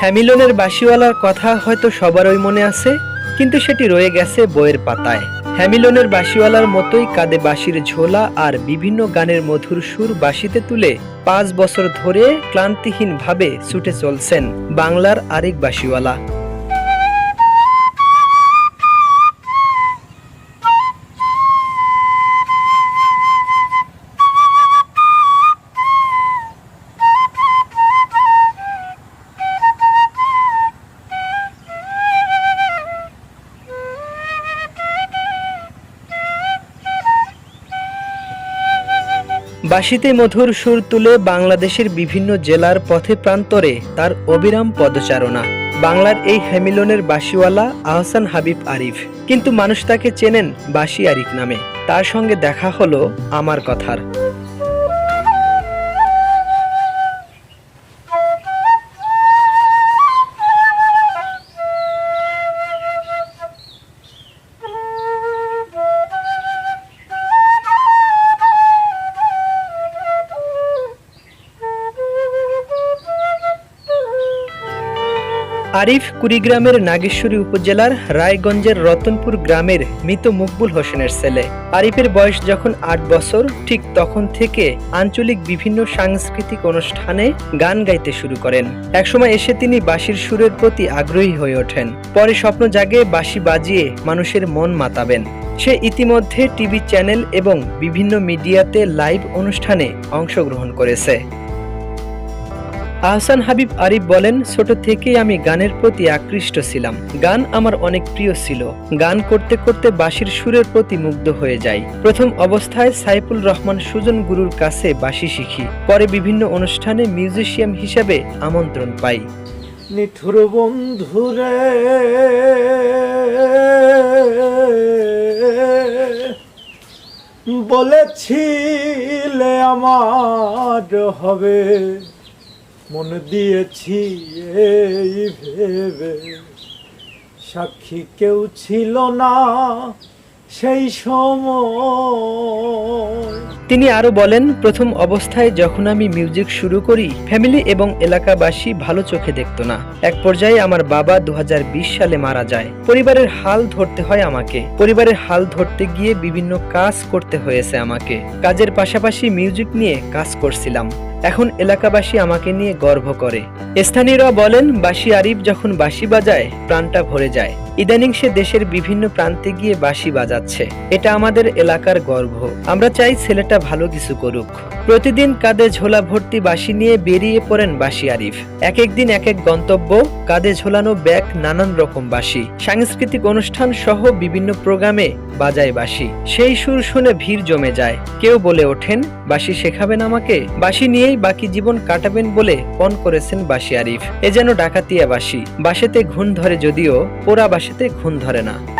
হ্যামিলনের বাসিওয়ালার কথা হয়তো সবারই মনে আছে, কিন্তু সেটি রয়ে গেছে বইয়ের পাতায়। হ্যামিলনের বাসিওয়ালার মতোই কাঁদে বাঁশির ঝোলা আর বিভিন্ন গানের মধুর সুর বাঁশিতে তুলে পাঁচ বছর ধরে ক্লান্তিহীনভাবে ছুটে চলছেন বাংলার আরেক বাঁশিওয়ালা। বাঁশিতে মধুর সুর তুলে বাংলাদেশের বিভিন্ন জেলার পথে প্রান্তরে তার অবিরাম পদচারণা। বাংলার এই হ্যামিলনের বাঁশিওয়ালা আহসান হাবিব আরিফ। কিন্তু মানুষ তাকে চেনেন বাঁশি আরিফ নামে। তার সঙ্গে দেখা হলো আমার কথার। আরিফ কুড়িগ্রামের নাগেশ্বরী উপজেলার রায়গঞ্জের রতনপুর গ্রামের মৃত মকবুল হোসেনের ছেলে। আরিফের বয়স যখন আট বছর, ঠিক তখন থেকে আঞ্চলিক বিভিন্ন সাংস্কৃতিক অনুষ্ঠানে গান গাইতে শুরু করেন। একসময় এসে তিনি বাঁশির সুরের প্রতি আগ্রহী হয়ে ওঠেন। পরে স্বপ্ন জাগে বাঁশি বাজিয়ে মানুষের মন মাতাবেন। সে ইতিমধ্যে টিভি চ্যানেল এবং বিভিন্ন মিডিয়াতে লাইভ অনুষ্ঠানে অংশগ্রহণ করেছে। আহসান হাবিব আরিফ বলেন, ছোট থেকেই আমি গানের প্রতি আকৃষ্ট ছিলাম। গান আমার অনেক প্রিয় ছিল। গান করতে করতে বাঁশির সুরের প্রতি মুগ্ধ হয়ে যাই। প্রথম অবস্থায় সাইফুল রহমান সুজন গুরুর কাছে বাঁশি শিখি। পরে বিভিন্ন অনুষ্ঠানে মিউজিশিয়াম হিসেবে আমন্ত্রণ পাই। নিঠুর বন্ধুরে বলেছিলে আমার হবে। মন দিয়েছি এই ভেবে। সাক্ষী কেউ ছিল না সেই সময়। তিনি আরও বলেন, প্রথম অবস্থায় যখন আমি মিউজিক শুরু করি, ফ্যামিলি এবং এলাকাবাসী ভালো চোখে দেখতো না। এক পর্যায়ে আমার বাবা দু হাজার বিশ সালে মারা যায়। পরিবারের হাল ধরতে হয় আমাকে। পরিবারের হাল ধরতে গিয়ে বিভিন্ন কাজ করতে হয়েছে আমাকে। কাজের পাশাপাশি মিউজিক নিয়ে কাজ করছিলাম। এখন এলাকাবাসী আমাকে নিয়ে গর্ব করে। স্থানীয়রা বলেন, বাঁশি আরিফ যখন বাঁশি বাজায়, প্রাণটা ভরে যায়। ইদানিং সে দেশের বিভিন্ন প্রান্তে গিয়ে বাঁশি বাজাচ্ছে। এটা আমাদের এলাকার গর্ব। আমরা চাই ছেলেটা ভালো কিছু করুক। প্রতিদিন কাঁধে ঝোলা ভর্তি বাঁশি নিয়ে বেরিয়ে পড়েন বাঁশি আরিফ। এক এক দিন এক এক গন্তব্য, কাঁধে ঝোলানো ব্যাগ, নানান রকম বাঁশি। সাংস্কৃতিক অনুষ্ঠান সহ বিভিন্ন প্রোগ্রামে বাজায় বাঁশি। সেই সুর শুনে ভিড় জমে যায়। কেউ বলে ওঠেন, বাঁশি শেখাবেন আমাকে? বাঁশি নিয়েই বাকি জীবন কাটাবেন বলে পণ করেছেন বাসি আরিফ। এ যেন ডাকাতিয়া বাসি। বাসেতে ঘুণ ধরে যদিও পোড়া বাসেতে ঘুণ ধরে না।